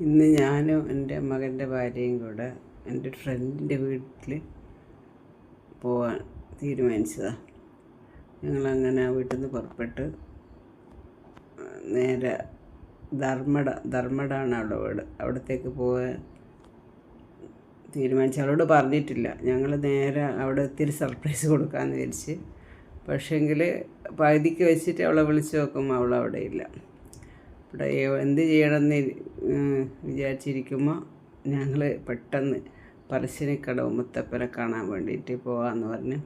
ഇന്ന് ഞാനും എന്റെ മകന്റെ ഭാര്യയും കൂടെ എന്റെ ഫ്രണ്ടിന്റെ വീട്ടിൽ പോവാൻ തീരുമാനിച്ചതാണ് ഞങ്ങളങ്ങനെ വീട്ടിൽ നിന്ന് പുറപ്പെട്ട് നേരെ ധർമ്മട ധർമ്മടാണ് അവിടെ വീട്. അവിടത്തേക്ക് പോകാൻ തീരുമാനിച്ചു. അവളോട് പറഞ്ഞിട്ടില്ല. ഞങ്ങൾ നേരെ അവിടെ ഒത്തിരി സർപ്രൈസ് കൊടുക്കാമെന്ന് വിചാരിച്ച്. പക്ഷേങ്കിൽ പകുതിക്ക് വെച്ചിട്ട് അവളെ വിളിച്ച് നോക്കുമ്പോൾ അവൾ അവിടെ ഇല്ല. എന്ത് ചെയ്യണമെന്ന് വിചാരിച്ചിരിക്കുമ്പോൾ ഞങ്ങൾ പെട്ടെന്ന് പറശ്ശിനിക്കടവ് മുത്തപ്പനെ കാണാൻ വേണ്ടിയിട്ട് പോകാമെന്ന് പറഞ്ഞ്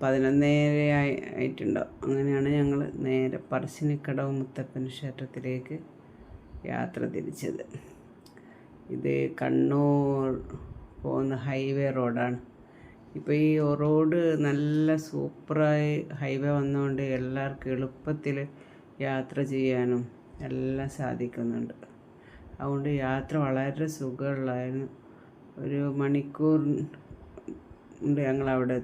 പതിനൊന്നേര ആയി ആയിട്ടുണ്ടാവും അങ്ങനെയാണ് ഞങ്ങൾ നേരെ പറശ്ശിനിക്കടവ് മുത്തപ്പൻ ക്ഷേത്രത്തിലേക്ക് യാത്ര തിരിച്ചത്. ഇത് കണ്ണൂർ പോകുന്ന ഹൈവേ റോഡാണ്. ഇപ്പോൾ ഈ റോഡ് നല്ല സൂപ്പറായി ഹൈവേ വന്നുകൊണ്ട് എല്ലാവർക്കും എളുപ്പത്തിൽ യാത്ര ചെയ്യാനും എല്ലാം സാധിക്കുന്നുണ്ട്. അതുകൊണ്ട് യാത്ര വളരെ സുഖമുള്ളായിരുന്നു ഒരു മണിക്കൂർ ഉണ്ട് ഞങ്ങൾ അവിടെ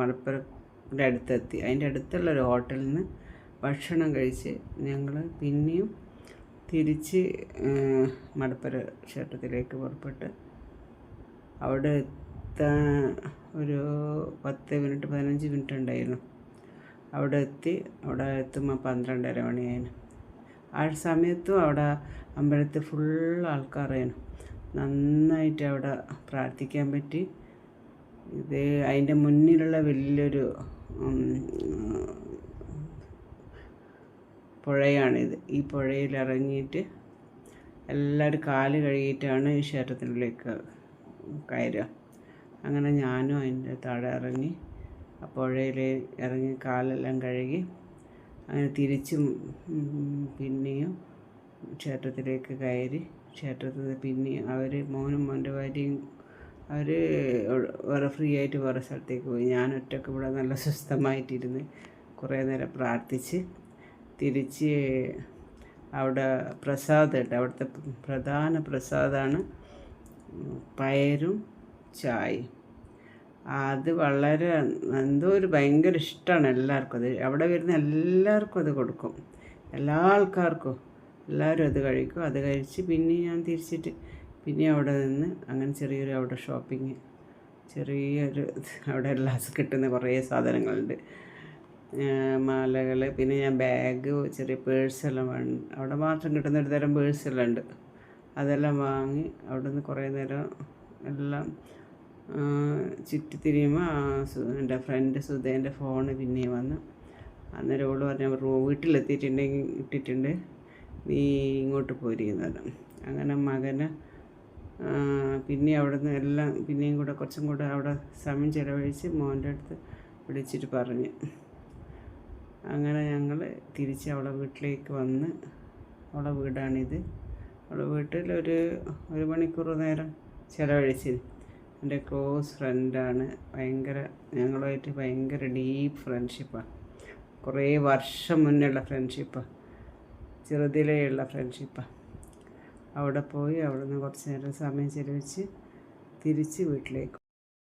മലപ്പുറത്തിന്റെ അടുത്തെത്തി. അതിന്റെ അടുത്തുള്ള ഒരു ഹോട്ടലിൽ നിന്ന് ഭക്ഷണം കഴിച്ച് ഞങ്ങൾ പിന്നെയും തിരിച്ച് മലപ്പുറ ക്ഷേത്രത്തിലേക്ക് പുറപ്പെട്ട് അവിടെ എത്താൻ ഒരു പത്ത് മിനിറ്റ് പതിനഞ്ച് മിനിറ്റ് ഉണ്ടായിരുന്നു. അവിടെ എത്തി. അവിടെ എത്തുമ്പോൾ പന്ത്രണ്ടര മണിയായിരുന്നു ആ സമയത്തും അവിടെ അമ്പലത്തിൽ ഫുൾ ആൾക്കാരായിരുന്നു നന്നായിട്ട് അവിടെ പ്രാർത്ഥിക്കാൻ പറ്റി. ഇത് അതിന്റെ മുന്നിലുള്ള വലിയൊരു പുഴയാണിത്. ഈ പുഴയിൽ ഇറങ്ങിയിട്ട് എല്ലാവരും കാൽ കഴുകിയിട്ടാണ് ഈ ക്ഷേത്രത്തിനുള്ളിലേക്ക് കയറുക. അങ്ങനെ ഞാനും അതിന്റെ താഴെ ഇറങ്ങി. പുഴയിൽ ഇറങ്ങി കാലെല്ലാം കഴുകി അങ്ങനെ തിരിച്ചും പിന്നെയും ക്ഷേത്രത്തിലേക്ക് കയറി. ക്ഷേത്രത്തിൽ നിന്ന് പിന്നെയും അവർ മോനും മോന്റെ ഭാര്യയും അവർ വേറെ ഫ്രീ ആയിട്ട് വേറെ സ്ഥലത്തേക്ക് പോയി. ഞാൻ ഒറ്റയ്ക്ക് ഇവിടെ നല്ല സ്വസ്ഥമായിട്ടിരുന്ന് കുറേ നേരം പ്രാർത്ഥിച്ച് തിരിച്ച് അവിടെ പ്രസാദമുണ്ട് അവിടുത്തെ പ്രധാന പ്രസാദമാണ് പയരും ചായയും. അത് വളരെ എന്തോ ഒരു ഭയങ്കര ഇഷ്ടമാണ് എല്ലാവർക്കും. അത് അവിടെ വരുന്ന എല്ലാവർക്കും അത് കൊടുക്കും. എല്ലാ ആൾക്കാർക്കും എല്ലാവരും അത് കഴിക്കും. അത് കഴിച്ച് പിന്നെ ഞാൻ തിരിച്ചിട്ട് പിന്നെ അവിടെ നിന്ന് അങ്ങനെ ചെറിയൊരു അവിടെ ഷോപ്പിങ് ചെറിയൊരു അവിടെ എല്ലാം കിട്ടുന്ന കുറേ സാധനങ്ങളുണ്ട്. മാലകൾ പിന്നെ ഞാൻ ബാഗ് ചെറിയ പേഴ്സെല്ലാം വേണം അവിടെ മാത്രം കിട്ടുന്ന ഒരു തരം പേഴ്സെല്ലാം ഉണ്ട്. അതെല്ലാം വാങ്ങി അവിടെ നിന്ന് കുറേ നേരം എല്ലാം ചുറ്റിത്തിരിയുമ്പോൾ എന്റെ ഫ്രണ്ട് സുധേന്റെ ഫോണ് പിന്നെയും വന്നു. അന്നേരം ഓൾ പറഞ്ഞു റൂ വീട്ടിലെത്തിയിട്ടുണ്ടെങ്കിൽ ഇട്ടിട്ടുണ്ട്. നീ ഇങ്ങോട്ട് പോരിക്കുന്നത് അങ്ങനെ മകനെ പിന്നെ അവിടുന്ന് എല്ലാം പിന്നെയും കൂടെ കുറച്ചും കൂടെ അവിടെ സമയം ചിലവഴിച്ച് മോന്റെ അടുത്ത് വിളിച്ചിട്ട് പറഞ്ഞു. അങ്ങനെ ഞങ്ങൾ തിരിച്ച് അവളെ വീട്ടിലേക്ക് വന്ന് അവളെ വീടാണിത്. അവളെ വീട്ടിൽ ഒരു ഒരു മണിക്കൂർ നേരം ചിലവഴിച്ച് എന്റെ ക്ലോസ് ഫ്രണ്ടാണ്. ഭയങ്കര ഞങ്ങളുമായിട്ട് ഭയങ്കര ഡീപ്പ് ഫ്രണ്ട്ഷിപ്പാണ് കുറേ വർഷം മുന്നുള്ള ഫ്രണ്ട്ഷിപ്പാണ് ചെറുതിലെയുള്ള ഫ്രണ്ട്ഷിപ്പാണ് അവിടെ പോയി അവിടെ നിന്ന് കുറച്ച് നേരം സമയം ചിലവഴിച്ച് തിരിച്ച് വീട്ടിലേക്ക്